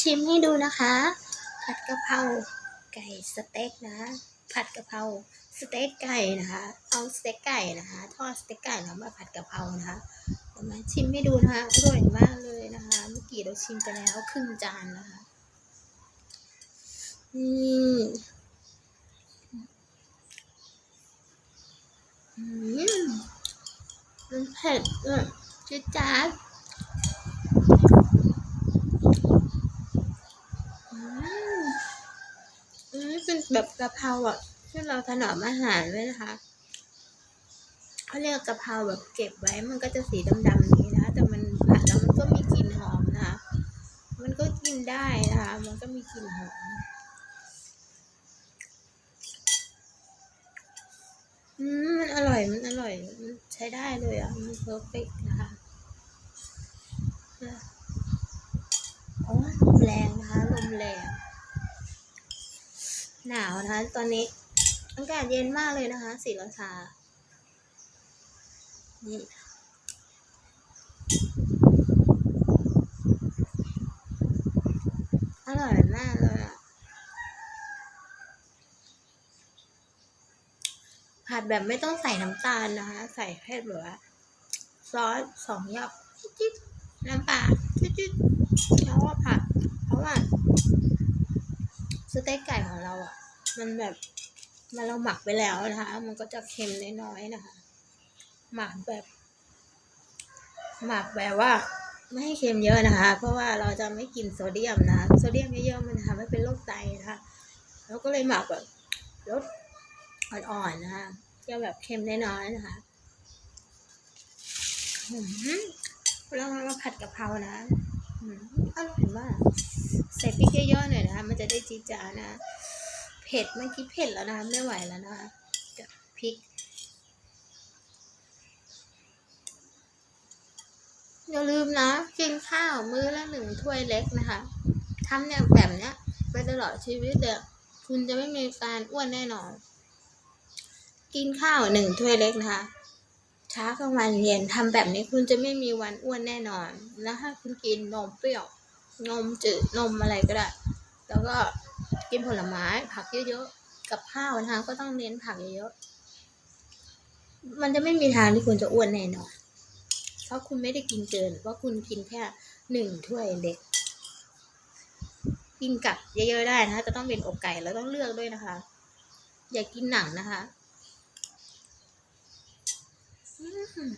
ชิมให้ดูนะคะ ผัดกะเพราไก่สเต็กนะ ผัดกะเพราสเต็กไก่นะคะ เอาสเต็กไก่นะคะ ทอดสเต็กไก่แล้วมาผัดกะเพรานะคะมาชิมให้ดูนะคะอร่อยมากเลยนะคะ เมื่อกี้เราชิมไปแล้วครึ่งจานนะคะนี่อืมมันเผ็ดอะจิ๊ดจ๊าดอืม็นแบบกะเพราอะที่เราถนอมอาหารไว้นะคะเขาเรียกกะเพราแบบเก็บไว้ มันก็จะสีดำๆนี้นะ แต่มันผัดแล้วมันก็มีกลิ่นหอมนะคะ มันก็กินได้นะคะ มันก็มีกลิ่นหอม อืมมันอร่อย มันอร่อยมันใช้ได้เลยอะ มันเพอร์เฟกนะคะ โอ้แรงนะคะ ลมแรง หนาวนะคะ ตอนนี้อากาศเย็นมากเลยนะคะสีราชานี่อร่อยมากเลยอะผัดแบบไม่ต้องใส่น้ำตาลนะคะ ใส่แค่แบบว่าซอสสองหยอกจิ๊ดๆน้ำปลาจิ๊ดๆแล้วก็ผัด เพราะว่าสเต็กไก่ของเราอะ มันแบบมันเราหมักไปแล้วนะคะ มันก็จะเค็มน้อยๆนะคะ หมักแบบ หมักแบบว่า ไม่ให้เค็มเยอะนะคะ เพราะว่าเราจะไม่กินโซเดียมนะ โซเดียมเยอะๆมันทำให้เป็นโรคไตนะคะเราก็เลยหมักแบบรสอ่อนๆนะคะจะแบบเค็มน้อยๆนะคะอืมเราผัดกะเพรานะอร่อยมาก ใส่พริกเยอะๆหน่อยนะคะ มันจะ นะ เผ็ดเมื่อกี้เผ็ดแล้วนะไม่ไหวแล้วนะคะกับพริกอย่าลืมนะ กินข้าวมื้อละหนึ่งถ้วยเล็กนะคะทำเนี่ยแบบเนี้ยไปตลอดชีวิตเดี๋ยวคุณจะไม่มีการอ้วนแน่นอน กินข้าวหนึ่งถ้วยเล็กนะคะเช้ากลางวันเย็นทำแบบนี้คุณจะไม่มีวันอ้วนแน่นอน แล้วถ้าคุณกินนมเปรี้ยวนมจืดนมอะไรก็ได้ แล้วก็ กินผลไม้ ผักเยอะๆ กับข้าวนะคะก็ต้องเน้นผักเยอะๆ มันจะไม่มีทางที่คุณจะอ้วนแน่นอน เพราะคุณไม่ได้กินเกิน เพราะคุณกินแค่หนึ่งถ้วยเล็ก กินกับเยอะๆได้นะคะจะต้องเป็นอกไก่แล้วต้องเลือกด้วยนะคะ อย่ากินหนังนะคะ อืม